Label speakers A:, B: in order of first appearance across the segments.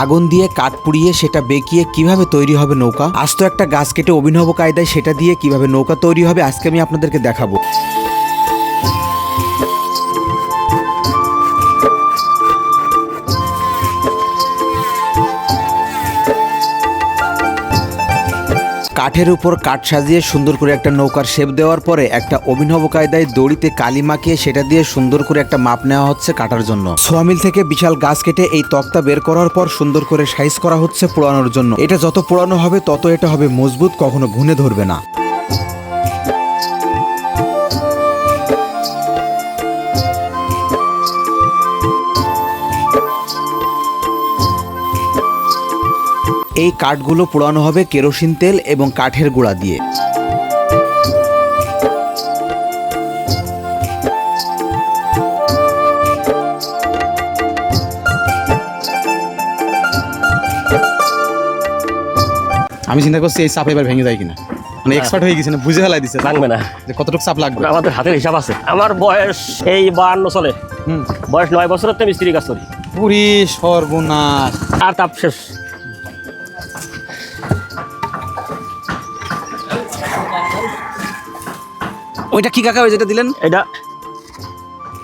A: আগুন দিয়ে কাঠ পুড়িয়ে সেটা বেঁকিয়ে কীভাবে তৈরি হবে নৌকা? আজ তো একটা গাছ কেটে অভিনব কায়দায় সেটা দিয়ে কীভাবে নৌকা তৈরি হবে, আজকে আমি আপনাদেরকে দেখাবো। কাঠের উপর কাঠ সাজিয়ে সুন্দর করে একটা নৌকার শেপ দেওয়ার পরে একটা অভিনব কায়দায় দড়িতে কালি মাখিয়ে সেটা দিয়ে সুন্দর করে একটা মাপ নেওয়া হচ্ছে কাটার জন্য। সোয়ামিল থেকে বিশাল গাছ কেটে এই তক্তা বের করার পর সুন্দর করে সাইজ করা হচ্ছে পোড়ানোর জন্য। এটা যত পোড়ানো হবে তত এটা হবে মজবুত, কখনো ঘুনে ধরবে না। এই কাঠগুলো পোড়ানো হবে কেরোসিন তেল এবং কাঠের গুঁড়া দিয়ে।
B: আমি চিন্তা করছি এই চাপ এবার ভেঙে যায় কিনা। মানে এক্সপার্ট হয়ে গেছে না বুঝে ফেলাই দিছে।
C: ভাঙবে না।
B: যে কতটুকু চাপ লাগবে।
C: আমাদের হাতের হিসাব আছে। আমার বয়স এই বাহান্ন চলে।
B: হুম।
C: বয়স নয় বছরের তো মিস্ত্রি কাজ করি
B: পুরি সর্বনাশ।
C: আর তাপ শেষ।
B: ওইটা কি কাকা ওই যেটা দিলেন?
C: এটা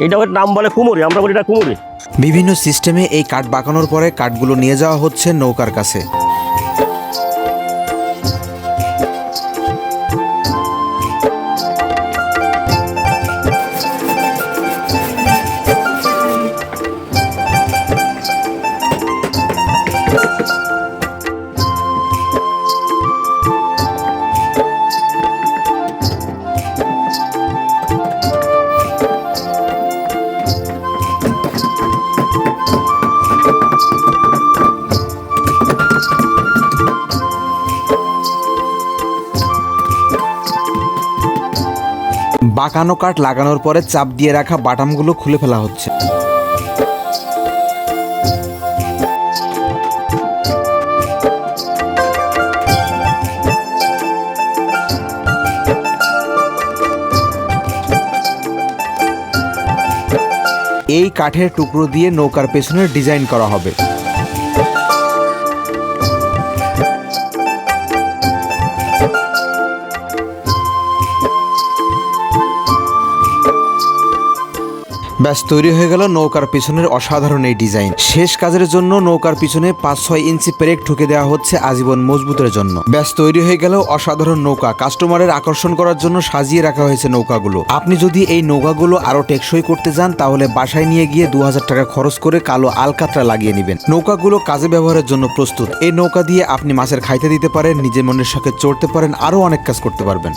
C: এটা ওর নাম বলে কুমুরি আমরা বলি এটা কুমুরি।
A: বিভিন্ন সিস্টেমে এই কাঠ বাঁকানোর পরে কাঠগুলো নিয়ে যাওয়া হচ্ছে নৌকার কাছে। বাঁকানো কাঠ লাগানোর পরে চাপ দিয়ে রাখা বাটামগুলো খুলে ফেলা হচ্ছে। এই কাঠের টুকরো দিয়ে নৌকার পেছনে ডিজাইন করা হবে। ব্যাস, তৈরি হয়ে গেল নৌকার পিছনের অসাধারণ এই ডিজাইন। শেষ কাজের জন্য নৌকার পিছনে পাঁচ ছয় ইঞ্চি পেরেক ঠুকে দেওয়া হচ্ছে আজীবন মজবুতের জন্য। ব্যাস, তৈরি হয়ে গেল অসাধারণ নৌকা। কাস্টমারের আকর্ষণ করার জন্য সাজিয়ে রাখা হয়েছে নৌকাগুলো। আপনি যদি এই নৌকাগুলো আরও টেকসই করতে চান তাহলে বাসায় নিয়ে গিয়ে দু হাজার টাকা খরচ করে কালো আলকাতরা লাগিয়ে নেবেন। নৌকাগুলো কাজে ব্যবহারের জন্য প্রস্তুত। এই নৌকা দিয়ে আপনি মাছের খাইতে দিতে পারেন, নিজের মনের শখে চড়তে পারেন আরও অনেক কাজ করতে পারবেন।